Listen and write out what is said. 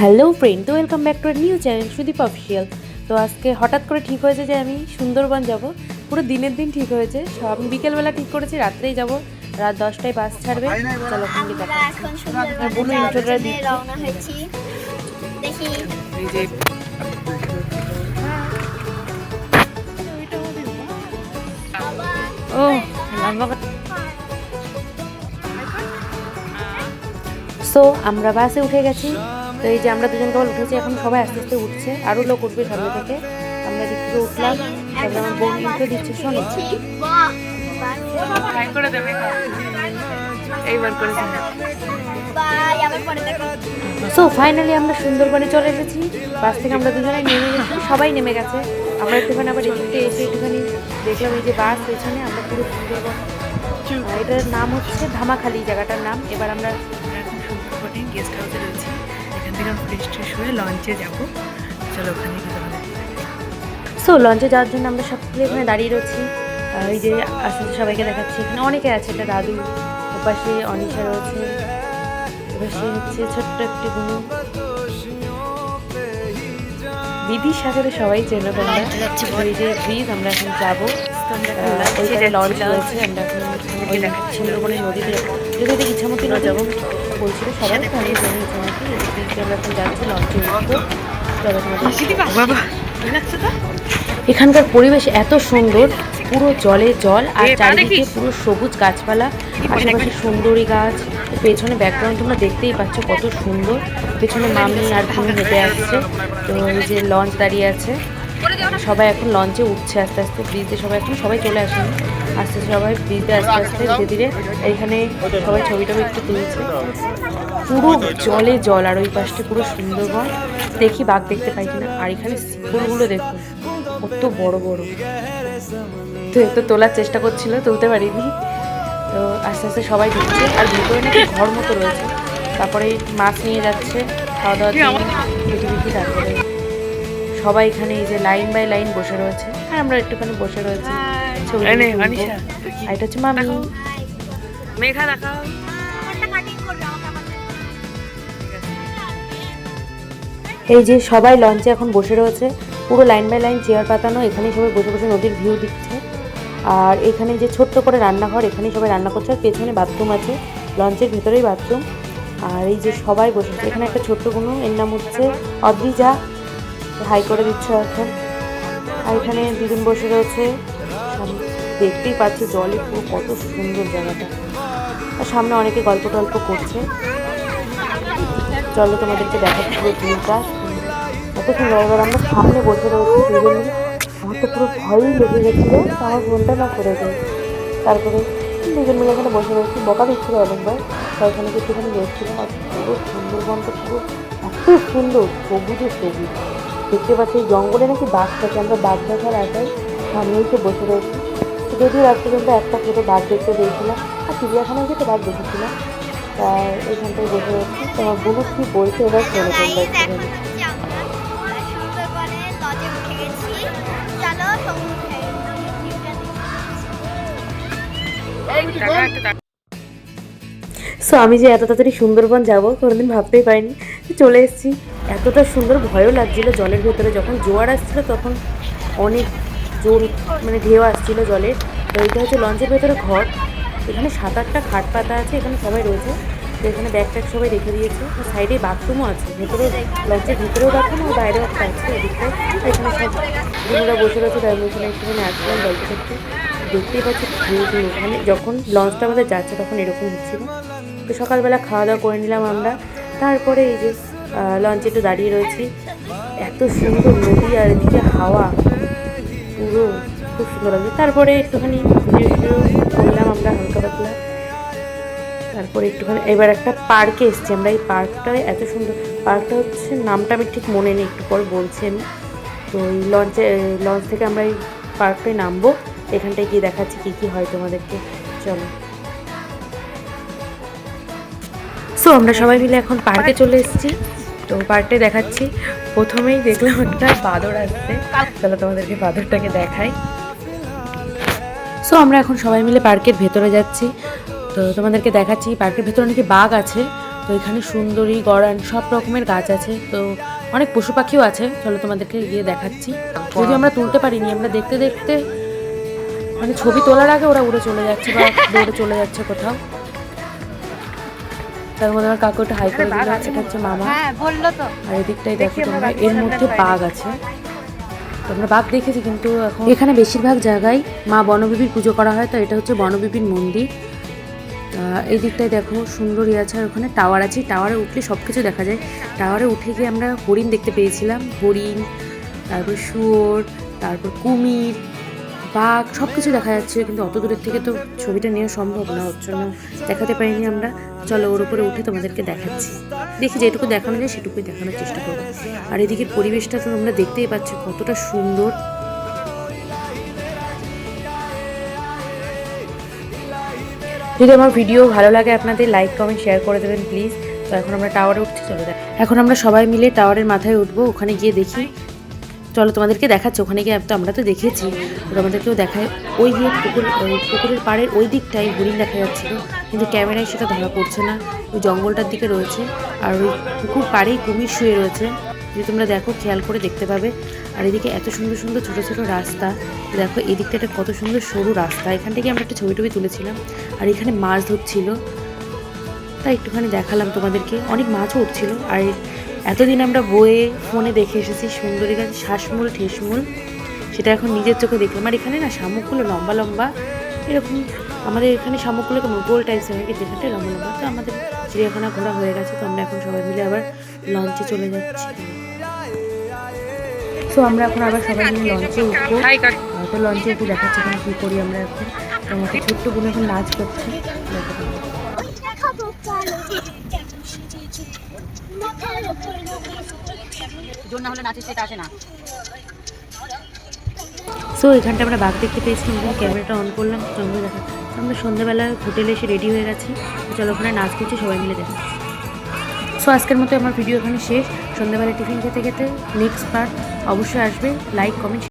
Hello friend তো welcome back to our new channel Sudip official তো আজকে হঠাৎ করে ঠিক হয়েছে যে আমি সুন্দরবন যাব। পুরো দিনের দিন ঠিক হয়েছে। সব আমি বিকেলবেলা ঠিক করেছি রাত্রেই যাব। রাত দশটায় বাস ছাড়বে। চলো বোনও সুন্দরবনে ইন্ট্রোটা দিচ্ছে। ও লম্বা সো আমরা বাসে উঠে গেছি। তো এই যে আমরা দুজন কেবল উঠেছি, এখন সবাই আস্তে আস্তে উঠছে। আরও লোক উঠবে সামনে থেকে। আমরা থেকে উঠলাম, তারপরে আমার বোন ইন্ট্রো দিচ্ছে, শোনো। সো ফাইনালি আমরা সুন্দরবনে চলে এসেছি। বাস থেকে আমরা দুজনে নেমে গেছি, সবাই নেমে গেছে। আমরা একটুখানি আবার এদিকে এসে একটুখানি দেখলাম এই যে বাস পেছনে, আমরা পুরো সুন্দরবন। এটার নাম হচ্ছে ধামাখালি, জায়গাটার নাম। এবার আমরা গেস্ট হাউসে রয়েছি। থেকে ফ্রেশ ট্রেশ হয়ে লঞ্চে যাব। চলো ওখানে সো লঞ্চে যাওয়ার জন্য আমরা সব এখানে দাঁড়িয়ে রয়েছি। এই যে আস্তে আস্তে সবাইকে দেখাচ্ছি। এখানে অনেকে আছে এটা দাদু ওপাশে অনিশা রয়েছে এপাশে হচ্ছে ছোট্ট একটি গুনু দিদির সাথে তো সবাই চেনো তোমরা এই যে ব্রিজ আমরা এখন যাব। ওইখানে লঞ্চ রয়েছে। আমরা এখন ওই সুন্দরবনের নদীতে যদি ওদের ইচ্ছামতি না যাব। বলছিল সবাই তো অনেক জন ইচ্ছামতি এদিকে আমরা এখন যাচ্ছি লঞ্চে এখানকার পরিবেশ এত সুন্দর পুরো জলে জল আর চারিদিকে পুরো সবুজ গাছপালা আশেপাশে সুন্দরী গাছ পেছনে ব্যাকগ্রাউন্ড তোমরা দেখতেই পাচ্ছ কত সুন্দর। পেছনে মামি আর ভূমি হেঁটে আসছে তো এই যে লঞ্চ দাঁড়িয়ে আছে। সবাই এখন লঞ্চে উঠছে আস্তে আস্তে ব্রিজে সবাই এখন সবাই চলে আসেনি। আস্তে আস্তে সবাই ব্রিজে আস্তে আস্তে ধীরে ধীরে এইখানে সবাই ছবি টবি একটু তুলছে। পুরো জলে জল আর ওই পাশটা পুরো সুন্দরবন। দেখি বাঘ দেখতে পাই কিনা। আর এখানে শিকড়গুলো দেখুন কত বড় বড়। তো একটু তোলার চেষ্টা করছিল তুলতে পারিনি। তো আস্তে আস্তে সবাই ঢুকছে আর ভিতরে নাকি ঘর মতো রয়েছে। তারপরে মাছ নিয়ে যাচ্ছে খাওয়া দাওয়া দেখি দেখি তারপরে সবাই এখানে এই যে লাইন বাই লাইন বসে রয়েছে। আর আমরা একটুখানি বসে রয়েছি ছবি এটা হচ্ছে মামি। মেঘা দেখাও। এই যে সবাই লঞ্চে এখন বসে রয়েছে, পুরো লাইন বাই লাইন চেয়ার পাতানো এখানে সবাই বসে বসে নদীর ভিউ দিচ্ছে। আর এখানে যে ছোট্ট করে রান্নাঘর, এখানেই সবাই রান্না করছে, আর পেছনে বাথরুম আছে লঞ্চের ভিতরেই বাথরুম আর এই যে সবাই বসে আছে এখানে একটা ছোট্ট কোনো এর নাম হচ্ছে অদ্রিজা, হাই করে দিচ্ছে এখন। আর এখানে দুজন বসে রয়েছে দেখতেই পাচ্ছি জলে পুরো কত সুন্দর জায়গাটা। আর সামনে অনেকে গল্প টল্প করছে। চলো তোমাদেরকে দেখাচ্ছি ভিউটা কত সুন্দর এবার আমরা সামনে বসে রয়েছি দুজন। আমার তো পুরো ভয়ই লেগে গেছিল, তো আমার ফোনটা না করে দেয় তারপরে দুজন মিলে এখানে বসে রয়েছি, বকা দিচ্ছিল অনেকবার। তো এখানে একটুখানি বসছিলাম আর পুরো সুন্দরবনটা পুরো এত সুন্দর, সবুজে সবুজ। দেখতে পাচ্ছি জঙ্গলে নাকি বাঘ থাকে, আমরা বাঘ দেখার আশায় সামনে এসে বসে রয়েছি। তো যদিও রাত পর্যন্ত একটা ছোটো বাঘ দেখতে পেয়েছিলাম, আর চিড়িয়াখানায় যেতে বাঘ দেখেছিলাম। আর এখানটায় বসে রয়েছি তোমার বলুক কি বলছে এবার চলে গাইস সো আমি যে এত তাড়াতাড়ি সুন্দরবন যাব কোনোদিন ভাবতেই পারিনি। চলে এসেছি। এতটা সুন্দর ভয়ও লাগছিল জলের ভেতরে। যখন জোয়ার আসছিল তখন অনেক জোর মানে ঢেউ আসছিল জলের। তো এইটা হচ্ছে লঞ্চের ভেতরে ঘর। এখানে সাত আটটা খাট পাতা আছে এখানে সবাই রয়েছে। তো এখানে ব্যাগ ট্যাগ সবাই রেখে দিয়েছে। তো সাইডে বাথরুমও আছে। ভেতরে লঞ্চের ভিতরেও বাথরুম আর বাইরেও একটা আছে এদিকটায়। আর এখানে সব বসে রয়েছে তার এখানে একটুখানি আসলাম গল্প করতে। দেখতেই পাচ্ছি ভিউ ভিউ মানে যখন লঞ্চটা আমাদের যাচ্ছে তখন এরকম হচ্ছিল। তো সকালবেলা খাওয়া দাওয়া করে নিলাম আমরা। তারপরে এই যে লঞ্চে একটু দাঁড়িয়ে রয়েছি। এত সুন্দর নদী আর এদিকে হাওয়া। পুরো খুব সুন্দর লাগছে। তারপরে একটুখানি ভিডিও করলাম আমরা হালকা পাতলা। তারপরে একটুখানি, এবার একটা পার্কে এসছি আমরা। এই পার্কটায় এত সুন্দর। পার্কটা হচ্ছে, নামটা আমি ঠিক মনে নেই, একটু পর বলছি আমি। তো এই লঞ্চে লঞ্চ থেকে আমরা এই পার্কটায় নামবো। এখানটায় গিয়ে দেখাচ্ছি কী কী হয় তোমাদেরকে। চলো। সো আমরা সবাই মিলে এখন পার্কে চলে এসেছি। তো পার্কটায় দেখাচ্ছি। প্রথমেই দেখলাম একটা বাদর আসছে। চলো তোমাদেরকে বাদরটাকে দেখাই। সো আমরা এখন সবাই মিলে পার্কের ভেতরে যাচ্ছি। তো তোমাদেরকে দেখাচ্ছি পার্কের ভেতরে নাকি বাঘ আছে। তো এখানে সুন্দরী গড়ান সব রকমের গাছ আছে। তো অনেক পশু পাখিও আছে। চলো তোমাদেরকে গিয়ে দেখাচ্ছি। যদি আমরা তুলতে পারিনি, আমরা দেখতে দেখতে মানে ছবি তোলার আগে ওরা উড়ে চলে যাচ্ছে বা দৌড়ে চলে যাচ্ছে কোথাও। তার মধ্যে আমার কাকু একটা হাই করে দিল এটা হচ্ছে মামা। হ্যাঁ বলল তো। আর এদিকটাই দেখো তোমরা এর মধ্যে বাঘ আছে। তোমরা বাঘ দেখেছি কিন্তু এখন এখানে বেশিরভাগ জায়গায় মা বনবিবির পুজো করা হয় তো এটা হচ্ছে বনবিবির মন্দির। আহ, এই দিকটায় দেখো সুন্দরী আছে আর ওখানে টাওয়ার আছে। টাওয়ারে উঠলে সব কিছু দেখা যায়। টাওয়ারে উঠে গিয়ে আমরা হরিণ দেখতে পেয়েছিলাম। হরিণ তারপর শুয়োর তারপর কুমির বাঘ সব কিছু দেখা যাচ্ছে, কিন্তু অত দূরের থেকে তো ছবিটা নেওয়া সম্ভব না, ওর জন্য দেখাতে পারিনি আমরা। চলো ওর উপরে উঠে তোমাদেরকে দেখাচ্ছি। দেখি যেটুকু দেখানো যায়, সেটুকুই দেখানোর চেষ্টা করব। আর এদিকের পরিবেশটা তো তোমরা দেখতেই পাচ্ছ, কতটা সুন্দর। যদি আমার ভিডিও ভালো লাগে আপনাদের, লাইক, কমেন্ট, শেয়ার করে দেবেন, প্লিজ। তো এখন আমরা টাওয়ারে উঠছি, চলো দেখ। এখন আমরা সবাই মিলে টাওয়ারের মাথায় উঠবো, ওখানে গিয়ে দেখি চলো তোমাদেরকে দেখাচ্ছে, ওখানে গিয়ে তো আমরা তো দেখেছি। ওরা আমাদেরকেও দেখায়। ওই গিয়ে পুকুর পুকুরের পাড়ের ওই দিকটায় হরিণ দেখা যাচ্ছিল। কিন্তু ক্যামেরায় সেটা ধরা পড়ছে না। ওই জঙ্গলটার দিকে রয়েছে। আর ওই পুকুর পাড়েই কুমির শুয়ে রয়েছে। যদি তোমরা দেখো, খেয়াল করে দেখতে পাবে। আর এদিকে এত সুন্দর সুন্দর ছোটো ছোটো রাস্তা। দেখো এদিকটা একটা কত সুন্দর সরু রাস্তা। এখান থেকে আমরা একটা ছবি টবি তুলেছিলাম। আর এখানে মাছ ধরছিল। তাই একটুখানি দেখালাম তোমাদেরকে। অনেক মাছও উঠছিল। আর এতদিন আমরা বইয়ে ফোনে দেখে এসেছি সুন্দরী গাছ শ্বাসমূল ঠেসমূল। সেটা এখন নিজের চোখে দেখলাম। আর এখানে না শামুকগুলো লম্বা লম্বা। এরকম আমাদের এখানে শামুকগুলো কেমন গোল টাইপসের হয় কিন্তু এখানটা লম্বা লম্বা। তো আমাদের চিড়িয়াখানা ঘোরা হয়ে গেছে তো আমরা এখন সবাই মিলে আবার লঞ্চে চলে যাচ্ছি। তো আমরা এখন আবার সবাই মিলে লঞ্চে উঠবো। তো লঞ্চে একটু দেখাচ্ছি এখন কী করি আমরা এখন। আমাকে ছোট্ট বোন এখন নাচ করছি। দেখো তোমরা। না সো এখানটা আমরা বাঘ দেখতে পেয়েছি, এবং ক্যামেরাটা অন করলাম চন্দ্র দেখা। আমরা সন্ধ্যাবেলা হোটেলে এসে রেডি হয়ে গেছি। চলো ওখানে নাচ করছি, সবাই মিলে দেখা। সো আজকের মতো আমার ভিডিও এখানে শেষ। সন্ধ্যাবেলা টিফিন খেতে খেতে নেক্সট পার্ট অবশ্যই আসবে। Like comment